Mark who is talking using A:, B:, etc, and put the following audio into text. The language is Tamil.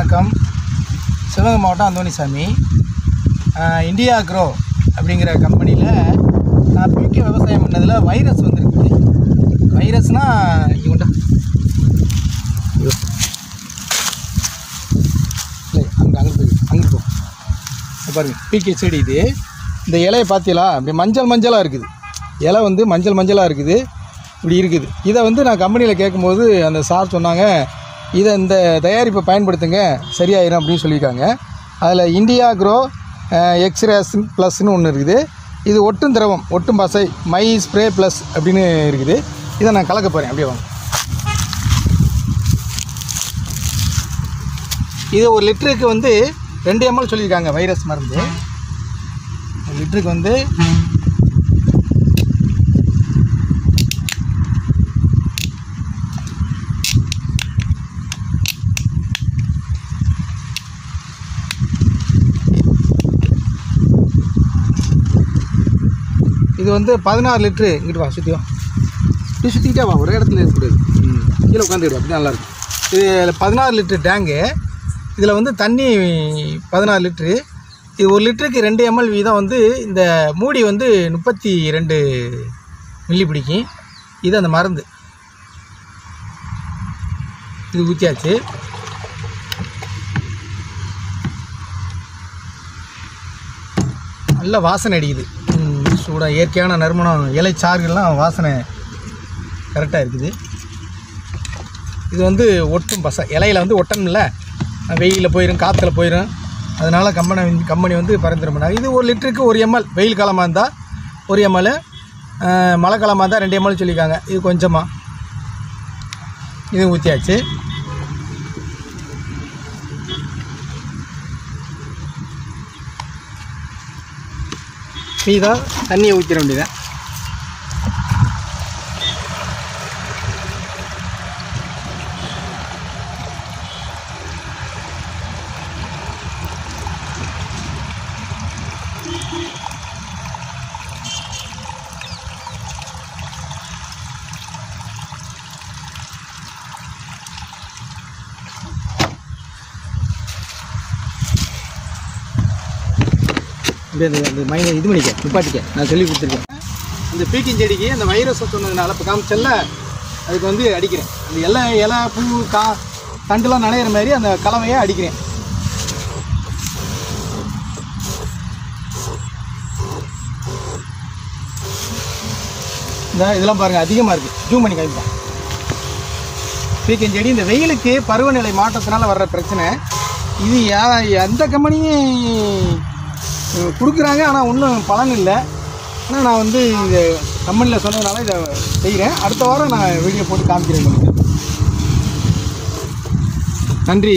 A: வணக்கம். சிவகங்கை மாவட்டம் அந்தோணிசாமி. இந்தியா க்ரோ அப்படிங்கிற கம்பெனியில் நான் பிகே விவசாயம் பண்ணதில் வைரஸ் வந்துருக்குது வைரஸ்னால் இவன்டா இல்லை அங்கே அங்கே போய் அங்கே போ. பாருங்க பிகே செடி இது. இந்த இலையை பார்த்தீங்களா இப்படி மஞ்சள் மஞ்சளாக இருக்குது. இலை வந்து மஞ்சள் மஞ்சளாக இருக்குது. இப்படி இருக்குது. இதை வந்து நான் கம்பெனியில் கேட்கும்போது அந்த சார் சொன்னாங்க இதை இந்த தயாரிப்பை பயன்படுத்துங்க சரியாயிரும் அப்படின்னு சொல்லியிருக்காங்க. அதில் இந்தியா க்ரோ எக்ஸ்ரேஸ் ப்ளஸ்னு ஒன்று இருக்குது. இது ஒட்டும் திரவம் ஒட்டும் பசை மை ஸ்ப்ரே ப்ளஸ் அப்படின்னு இருக்குது. இதை நான் கலக்க போகிறேன் அப்படியே வாங்க. இது ஒரு லிட்டருக்கு வந்து ரெண்டு எம்எல் சொல்லியிருக்காங்க வைரஸ் மருந்து. லிட்டருக்கு வந்து இது வந்து பதினாறு லிட்ரு இங்கிட்டு வா சுற்றியும் இப்படி சுற்றிக்கிட்டே வா ஒரே இடத்துல இருக்கக்கூடாது கீழே உட்காந்துக்கிடு அப்படி நல்லாயிருக்கும் இது பதினாறு லிட்ரு டேங்கு. இதில் வந்து தண்ணி பதினாறு லிட்ரு இது ஒரு லிட்டருக்கு ரெண்டு எம்எல் வீதம் வந்து இந்த மூடி வந்து முப்பத்தி ரெண்டு மில்லி பிடிக்கும். இது அந்த மருந்து. இது ஊற்றியாச்சு நல்ல வாசனை அடிக்குது. சூடாக இயற்கையான நறுமணம் இலை இலைச்சாறுகள்லாம் வாசனை கரெக்டாக இருக்குது. இது வந்து ஒட்டும் பசை இலையில வந்து ஒட்டணும்ல? வெயிலில் போயிடும் காற்றுல போயிடும் அதனால் கம்பெனி வந்து- கம்பெனி வந்து பரிந்துரை இது ஒரு லிட்டருக்கு ஒரு எம்எல் வெயில் காலமாக இருந்தால் ஒரு எம்எல் மழை காலமாக இருந்தால் ரெண்டு எம்எல் சொல்லியிருக்காங்க. இது கொஞ்சமாக இது ஊற்றியாச்சு மீதம் தண்ணியை ஊற்றிட வேண்டியதான் அப்படியே அந்த அந்த மைனை இது பண்ணிக்க நிப்பாட்டிக்க. நான் சொல்லி கொடுத்துருக்கேன். இந்த பீக்கிங் செடிக்கு அந்த வைரஸ் சொன்னதுனால இப்போ காமிச்சல்ல அதுக்கு வந்து அடிக்கிறேன். அந்த இலை இலை பூ கா தண்டுலாம் நனையிற மாதிரி அந்த கலவையை அடிக்கிறேன். இந்த இதெல்லாம் பாருங்கள் அதிகமாக இருக்குது ஜூம் பண்ணி காமிப்பேன். பீக்கன் செடி இந்த வெயிலுக்கு பருவநிலை மாற்றத்தினால வர்ற பிரச்சனை. இது யா- எந்த கம்பெனியும் கொடுக்குறாங்க ஆனால் ஒன்றும் பலன் இல்லை. ஆனால் நான் வந்து இதை கம்பெனியில் சொன்னதுனால இதை செய்கிறேன் அடுத்த வாரம் நான் வீடியோ போட்டு காமிக்கிறேன் நன்றி.